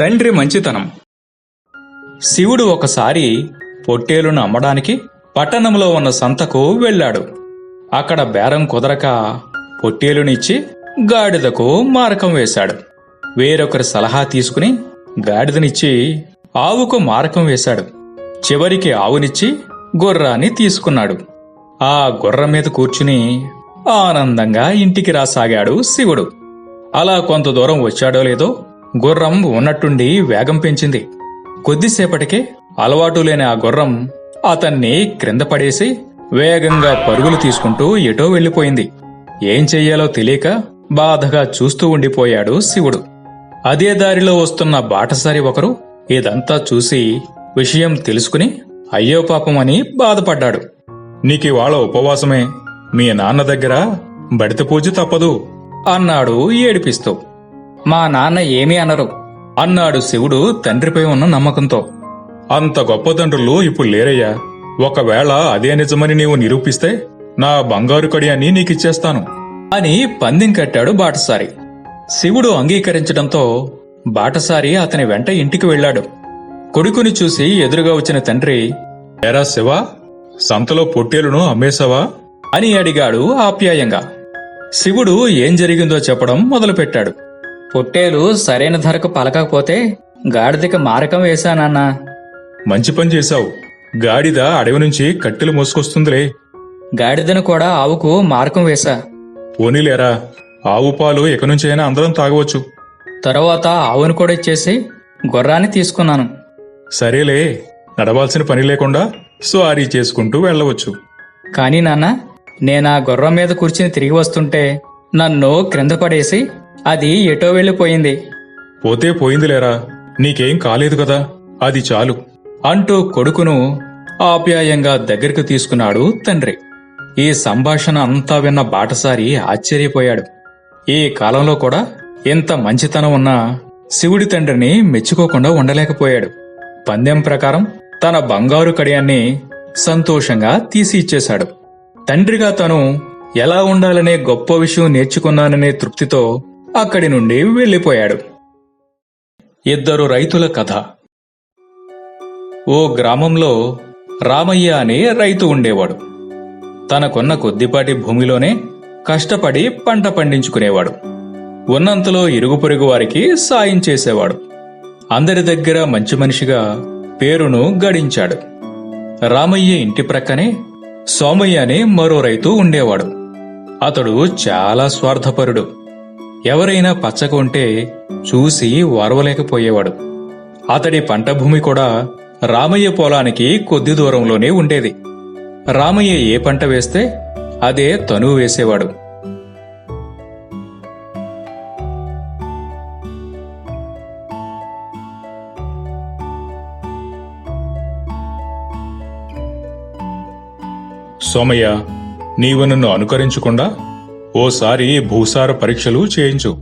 తండ్రి మంచితనం. శివుడు ఒకసారి పొట్టేలును అమ్మడానికి పట్టణంలో ఉన్న సంతకు వెళ్ళాడు. అక్కడ బేరం కుదరక పొట్టేలునిచ్చి గాడిదకు మారకం వేశాడు. వేరొకరి సలహా తీసుకుని గాడిదనిచ్చి ఆవుకు మారకం వేశాడు. చివరికి ఆవునిచ్చి గుర్రాన్ని తీసుకున్నాడు. ఆ గుర్రం మీద కూర్చుని ఆనందంగా ఇంటికి రాసాగాడు శివుడు. అలా కొంత దూరం వచ్చాడో లేదో గుర్రం ఉన్నట్టుండి వేగం పెంచింది. కొద్దిసేపటికే అలవాటు లేని ఆ గుర్రం అతన్ని క్రింద పడేసి వేగంగా పరుగులు తీసుకుంటూ ఎటో వెళ్ళిపోయింది ఏం చెయ్యాలో తెలియక బాధగా చూస్తూ ఉండిపోయాడు శివుడు. అదే దారిలో వస్తున్న బాటసారి ఒకరు ఇదంతా చూసి విషయం తెలుసుకుని అయ్యో పాపమని బాధపడ్డాడు. నీకివాళ ఉపవాసమే. మీ నాన్న దగ్గర బడిత పూజ తప్పదు అన్నాడు ఏడిపిస్తూ. మా నాన్న ఏమీ అనరు. అన్నాడు శివుడు తండ్రిపై ఉన్న నమ్మకంతో. అంత గొప్ప తండ్రులు ఇప్పుడు లేరయ్యా. ఒకవేళ అదే నిజమని నీవు నిరూపిస్తే నా బంగారు కడియాన్ని నీకిచ్చేస్తాను. అని పందెం కట్టాడు బాటసారి. శివుడు అంగీకరించడంతో బాటసారి అతని వెంట ఇంటికి వెళ్ళాడు. కొడుకుని చూసి ఎదురుగా వచ్చిన తండ్రి ఎరా శివ సంతలో పొట్టేలును అమ్మేశావా? అని అడిగాడు ఆప్యాయంగా. శివుడు ఏం జరిగిందో చెప్పడం మొదలుపెట్టాడు. పొట్టేలు సరైన ధరకు పలకకపోతే గాడిదకి మారకం వేశానన్నా మంచి పని చేశావు. గాడిద అడవి నుంచి కట్టెలు మోసుకొస్తుందిలే. గాడిదను కూడా ఆవుకు మారకం వేశా. పోనీలేరా ఆవు పాలు ఎక నుంచైనా అందరం తాగవచ్చు. తరువాత ఆవును కూడా ఇచ్చేసి గుర్రాన్ని తీసుకున్నాను. సరేలే నడవాల్సిన పని లేకుండా స్వారీ చేసుకుంటూ వెళ్ళవచ్చు. కానీ నాన్న నేనా గుర్రం మీద కూర్చుని తిరిగి వస్తుంటే నన్ను క్రింద పడేసి అది ఎటో వెళ్ళిపోయింది. పోతే పోయిందిలేరా నీకేం కాలేదు కదా అది చాలు అంటూ కొడుకును ఆప్యాయంగా దగ్గరికి తీసుకున్నాడు తండ్రి. ఈ సంభాషణ అంతా విన్న బాటసారి ఆశ్చర్యపోయాడు. ఈ కాలంలో కూడా ఇంత మంచితనం ఉన్న శివుడి తండ్రిని మెచ్చుకోకుండా ఉండలేకపోయాడు. పందెం ప్రకారం తన బంగారు కడియాన్ని సంతోషంగా తీసి ఇచ్చేశాడు తండ్రిగా తను ఎలా ఉండాలనే గొప్ప విషయం నేర్చుకున్నాననే తృప్తితో అక్కడి నుండి వెళ్ళిపోయాడు. ఇద్దరు రైతుల కథ. ఓ గ్రామంలో రామయ్య అనే రైతు ఉండేవాడు. తనకున్న కొద్దిపాటి భూమిలోనే కష్టపడి పంట పండించుకునేవాడు. ఉన్నంతలో ఇరుగు పొరుగు వారికి సాయం చేసేవాడు. అందరి దగ్గర మంచి మనిషిగా పేరును గడించాడు. రామయ్య ఇంటి ప్రక్కనే సోమయ్య అనే మరో రైతు ఉండేవాడు. అతడు చాలా స్వార్థపరుడు. ఎవరైనా పచ్చకొంటే ఉంటే చూసి వరవలేకపోయేవాడు. అతడి పంట భూమి కూడా రామయ్య పొలానికి కొద్ది దూరంలోనే ఉండేది. రామయ్య ఏ పంట వేస్తే అదే తను వేసేవాడు. సోమయ్య నీవు నన్ను అనుకరించకుండా ఓసారి భూసార పరీక్షలు చేయించు.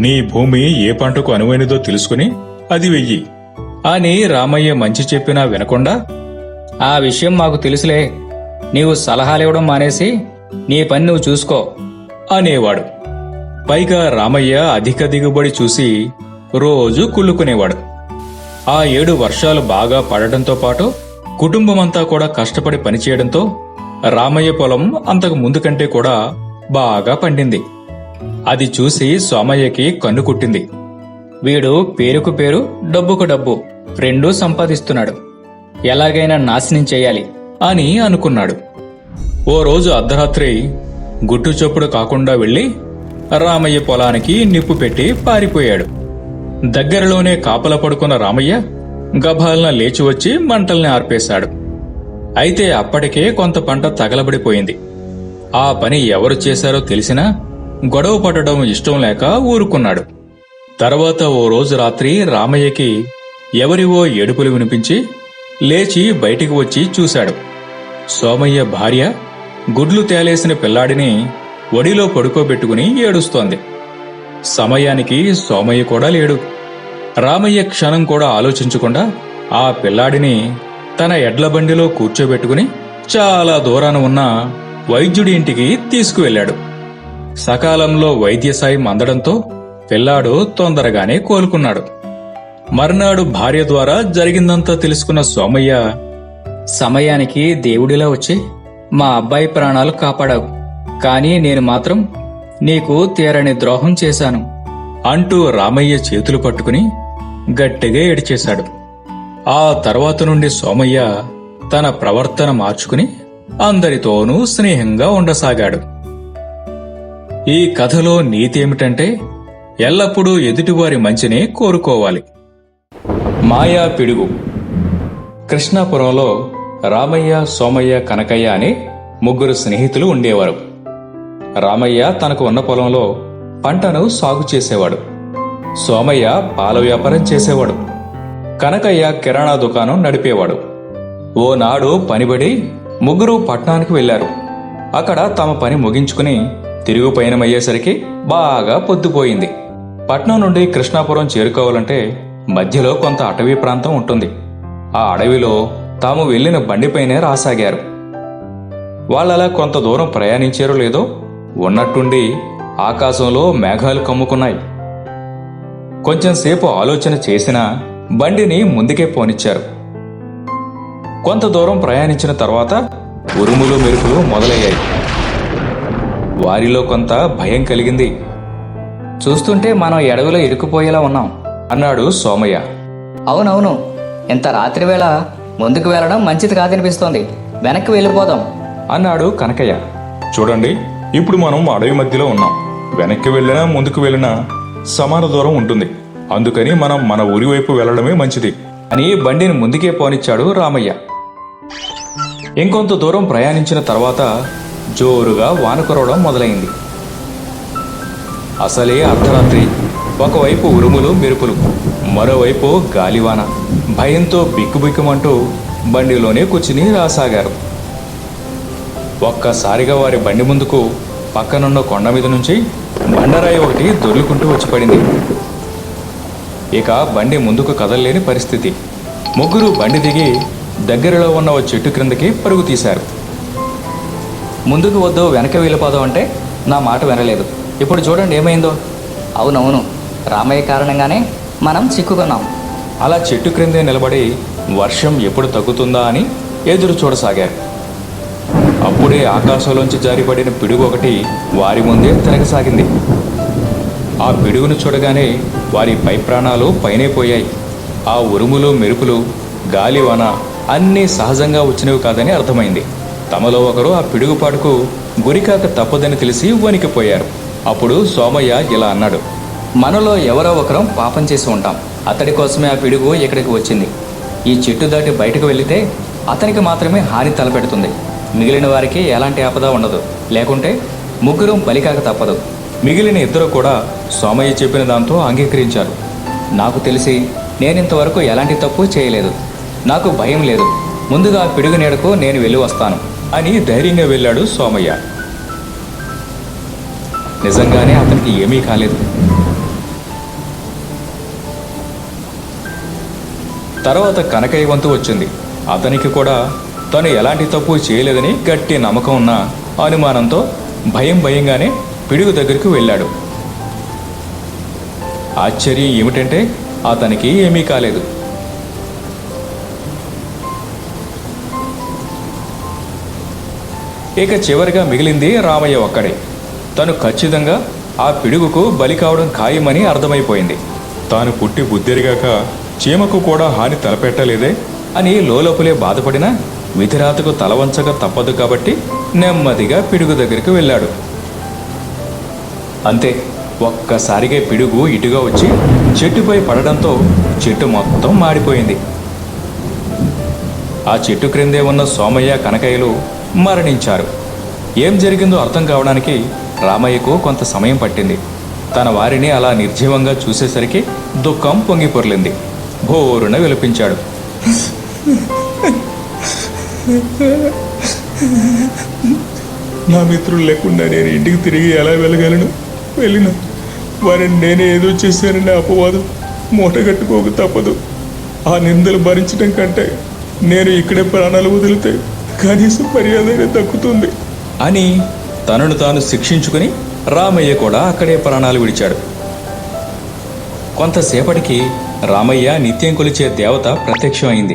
నీ భూమి ఏ పంటకు అనువైనదో తెలుసుకుని అది వెయ్యి. అని రామయ్య మంచి చెప్పినా వినకుండా ఆ విషయం మాకు తెలుసులే. నీవు సలహాలివ్వడం మానేసి నీ పని నువ్వు చూసుకో అనేవాడు. పైగా రామయ్య అధిక దిగుబడి చూసి రోజు కుళ్ళుకునేవాడు. ఆ ఏడు వర్షాలు బాగా పడటంతో పాటు కుటుంబమంతా కూడా కష్టపడి పనిచేయడంతో రామయ్య పొలం అంతకు ముందు కంటే కూడా బాగా పండింది. అది చూసి సోమయ్యకి కన్ను కుట్టింది. వీడు పేరుకు పేరు డబ్బుకు డబ్బు రెండూ సంపాదిస్తున్నాడు. ఎలాగైనా నాశనం చేయాలి అని అనుకున్నాడు. ఓ రోజు అర్ధరాత్రి గుట్టు చొప్పుడు కాకుండా వెళ్ళి రామయ్య పొలానికి నిప్పు పెట్టి పారిపోయాడు. దగ్గరలోనే కాపల పడుకున్న రామయ్య గభాలన లేచి వచ్చి మంటల్ని ఆర్పేశాడు. అయితే అప్పటికే కొంత పంట తగలబడిపోయింది. ఆ పని ఎవరు చేశారో తెలిసినా గొడవ పడడం ఇష్టం లేక ఊరుకున్నాడు. తర్వాత ఓ రోజు రాత్రి రామయ్యకి ఎవరివో ఏడుపులు వినిపించి లేచి బయటికి వచ్చి చూశాడు. సోమయ్య భార్య గుడ్లు తేలేసిన పిల్లాడిని ఒడిలో పడుకోబెట్టుకుని ఏడుస్తోంది. సమయానికి సోమయ్య కూడా లేడు. రామయ్య క్షణం కూడా ఆలోచించకుండా ఆ పిల్లాడిని తన ఎడ్ల బండిలో కూర్చోబెట్టుకుని చాలా దూరాన ఉన్న వైద్యుడి ఇంటికి తీసుకువెళ్ళాడు. సకాలంలో వైద్య సాయం అందడంతో పిల్లాడు తొందరగానే కోలుకున్నాడు. మర్నాడు భార్య ద్వారా జరిగిందంతా తెలుసుకున్న సోమయ్య సమయానికి దేవుడిలా వచ్చి మా అబ్బాయి ప్రాణాలు కాపాడావు కానీ నేను మాత్రం నీకు తీరని ద్రోహం చేశాను అంటూ రామయ్య చేతులు పట్టుకుని గట్టిగా ఏడిచేశాడు. ఆ తర్వాత నుండి సోమయ్య తన ప్రవర్తన మార్చుకుని అందరితోనూ స్నేహంగా ఉండసాగాడు. ఈ కథలో నీతి ఏమిటంటే ఎల్లప్పుడూ ఎదుటివారి మంచినే కోరుకోవాలి. మాయా పిడుగు. కృష్ణాపురంలో రామయ్య సోమయ్య కనకయ్య అనే ముగ్గురు స్నేహితులు ఉండేవారు. రామయ్య తనకు ఉన్న పొలంలో పంటను సాగు చేసేవాడు. సోమయ్య పాల వ్యాపారం చేసేవాడు. కనకయ్య కిరాణా దుకాణం నడిపేవాడు. ఓనాడు పనిబడి ముగ్గురు పట్టణానికి వెళ్ళారు అక్కడ తమ పని ముగించుకుని తిరుగు పయనమయ్యేసరికి బాగా పొద్దుపోయింది. పట్నం నుండి కృష్ణాపురం చేరుకోవాలంటే మధ్యలో కొంత అటవీ ప్రాంతం ఉంటుంది. ఆ అడవిలో తాము వెళ్ళిన బండిపైనే రాసాగారు. వాళ్ళలా కొంత దూరం ప్రయాణించారో లేదో ఉన్నట్టుండి ఆకాశంలో మేఘాలు కమ్ముకున్నాయి. కొంచెంసేపు ఆలోచన చేసినా బండిని ముందుకే పోనిచ్చారు. కొంత దూరం ప్రయాణించిన తర్వాత ఉరుములు మెరుపులు మొదలయ్యాయి. వారిలో కొంత భయం కలిగింది. చూస్తుంటే మనం ఎడవిలో ఇరుక్కుపోయేలా ఉన్నాం అన్నాడు సోమయ్య. అవునవును ఇంత రాత్రి వేళ ముందుకు వెళ్ళడం మంచిది కాదనిపిస్తోంది. వెనక్కి వెళ్ళిపోదాం. అన్నాడు కనకయ్య. చూడండి ఇప్పుడు మనం అడవి మధ్యలో ఉన్నాం. వెనక్కి వెళ్ళినా ముందుకు వెళ్ళినా సమాన దూరం ఉంటుంది. అందుకని మనం మన ఊరి వైపు వెళ్ళడమే మంచిది అని బండిని ముందుకే పోనిచ్చాడు రామయ్య. ఇంకొంత దూరం ప్రయాణించిన తర్వాత జోరుగా వాన కురవడం మొదలైంది. అసలే అర్ధరాత్రి. ఒకవైపు ఉరుములు మెరుపులు మరోవైపు గాలివాన. భయంతో బిక్కుబిక్కుమంటూ బండిలోనే కూర్చుని రాసాగారు. ఒక్కసారిగా వారి బండి ముందుకు పక్కనున్న కొండ మీద నుంచి బండరాయి ఒకటి దొర్లుకుంటూ వచ్చి పడింది ఇక బండి ముందుకు కదలలేని పరిస్థితి. ముగ్గురు బండి దిగి దగ్గరలో ఉన్న ఓ చెట్టు క్రిందకి పరుగు తీశారు. ముందుకు వద్దు వెనక వెళ్ళిపోదాం అంటే నా మాట వినలేదు. ఇప్పుడు చూడండి ఏమైందో. అవునవును రామయ్య కారణంగానే మనం చిక్కుకున్నాం. అలా చెట్టు క్రిందే నిలబడి వర్షం ఎప్పుడు తగ్గుతుందా అని ఎదురు చూడసాగారు. అప్పుడే ఆకాశంలోంచి జారిపడిన పిడుగు ఒకటి వారి ముందే తిరగసాగింది. ఆ పిడుగును చూడగానే వారి పై ప్రాణాలు పైనే పోయాయి. ఆ ఉరుములు మెరుపులు గాలివాన అన్నీ సహజంగా వచ్చినవి కాదని అర్థమైంది. తమలో ఒకరు ఆ పిడుగుపాటుకు గురికాక తప్పదని తెలిసి వణికిపోయారు అప్పుడు సోమయ్య ఇలా అన్నాడు మనలో ఎవరో ఒకరం పాపం చేసి ఉంటాం. అతడి కోసమే ఆ పిడుగు ఇక్కడికి వచ్చింది. ఈ చెట్టు దాటి బయటకు వెళితే అతనికి మాత్రమే హాని తలపెడుతుంది. మిగిలిన వారికి ఎలాంటి ఆపద ఉండదు. లేకుంటే ముగ్గురం బలికాక తప్పదు. మిగిలిన ఇద్దరు కూడా సోమయ్య చెప్పిన దాంతో అంగీకరించారు. నాకు తెలిసి నేనింతవరకు ఎలాంటి తప్పు చేయలేదు. నాకు భయం లేదు. ముందుగా పిడుగు నీడకు నేను వెళ్ళి వస్తాను. అని ధైర్యంగా వెళ్ళాడు సోమయ్య. నిజంగానే అతనికి ఏమీ కాలేదు. తర్వాత కనకయ్య వంతు వచ్చింది. అతనికి కూడా తను ఎలాంటి తప్పు చేయలేదని గట్టి నమ్మకం ఉన్న అనుమానంతో భయం భయంగానే పిడుగు దగ్గరికి వెళ్ళాడు. ఆశ్చర్యం ఏమిటంటే అతనికి ఏమీ కాలేదు. ఇక చివరిగా మిగిలింది రామయ్య ఒక్కడే. తను ఖచ్చితంగా ఆ పిడుగుకు బలి కావడం ఖాయమని అర్థమైపోయింది. తాను పుట్టి బుద్ధిరిగాక చీమకు కూడా హాని తలపెట్టలేదే అని లోలోపలే బాధపడిన విధిరాతకు తలవంచక తప్పదు కాబట్టి నెమ్మదిగా పిడుగు దగ్గరికి వెళ్ళాడు. అంతే ఒక్కసారిగా పిడుగు ఇటుగా వచ్చి చెట్టుపై పడడంతో చెట్టు మొత్తం మాడిపోయింది. ఆ చెట్టు క్రిందే ఉన్న సోమయ్య కనకయ్యలు మరణించారు. ఏం జరిగిందో అర్థం కావడానికి రామయ్యకు కొంత సమయం పట్టింది. తన వారిని అలా నిర్జీవంగా చూసేసరికి దుఃఖం పొంగి పొర్లింది. భోరున విలపించాడు. నా మిత్రులు లేకుండా నేను ఇంటికి తిరిగి ఎలా వెళ్ళగలను? వెళ్ళిన. వారిని నేనే ఏదో చేశానని అపవాదం మూటగట్టుకోక తప్పదు. ఆ నిందలు భరించడం కంటే నేను ఇక్కడే ప్రాణాలు వదిలితే కనీసం మర్యాద దక్కుతుంది. అని తనను తాను శిక్షించుకుని రామయ్య కూడా అక్కడే ప్రాణాలు విడిచాడు. కొంతసేపటికి రామయ్య నిత్యం కొలిచే దేవత ప్రత్యక్షమైంది.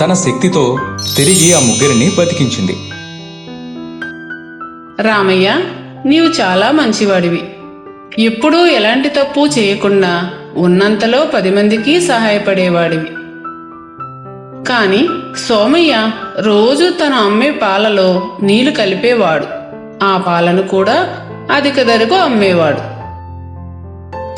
తన శక్తితో తిరిగి ఆ ముగ్గురిని బతికించింది. రామయ్య నీవు చాలా మంచివాడివి. ఎప్పుడూ ఎలాంటి తప్పు చేయకుండా ఉన్నంతలో పది మందికి సహాయపడేవాడివి. కాని సోమయ్య రోజు తన అమ్మే పాలలో నీళ్ళు కలిపేవాడు. ఆ పాలను కూడా అధిక ధరకు అమ్మేవాడు.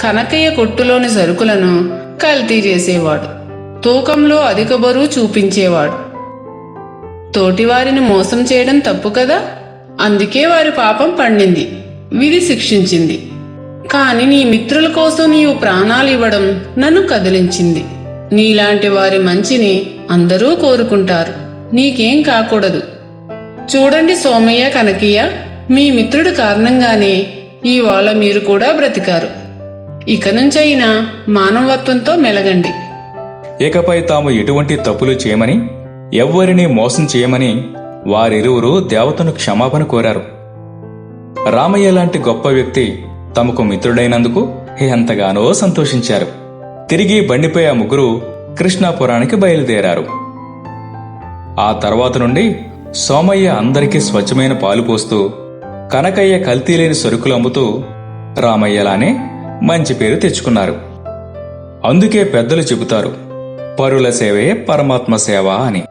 కనకయ్య కొట్టులోని సరుకులను కల్తీ చేసేవాడు. తూకంలో అధిక బరువు చూపించేవాడు. తోటివారిని మోసం చేయడం తప్పు కదా? అందుకే వారి పాపం పండింది విధి శిక్షించింది. కాని నీ మిత్రుల కోసం నీవు ప్రాణాలు ఇవ్వడం నన్ను కదిలించింది. నీలాంటి వారి మంచిని అందరూ కోరుకుంటారు. నీకేం కాకూడదు. చూడండి సోమయ్య కనకయ్య మీ మిత్రుడు కారణంగానే ఇవాళ మీరు కూడా బ్రతికారు. ఇక నుంచైనా మానవత్వంతో మెలగండి. ఇకపై తాము ఎటువంటి తప్పులు చేయమని ఎవ్వరినీ మోసం చేయమని వారిరువురు దేవతను క్షమాపణ కోరారు. రామయ్య లాంటి గొప్ప వ్యక్తి తమకు మిత్రుడైనందుకు ఎంతగానో సంతోషించారు. తిరిగి బండిపై ఆ ముగ్గురు కృష్ణాపురానికి బయలుదేరారు. ఆ తర్వాత నుండి సోమయ్య అందరికీ స్వచ్ఛమైన పాలు పోస్తూ కనకయ్య కల్తీ లేని సరుకులు అమ్ముతూ రామయ్యలానే మంచి పేరు తెచ్చుకున్నారు. అందుకే పెద్దలు చెబుతారు పరుల సేవయే పరమాత్మ సేవ అని.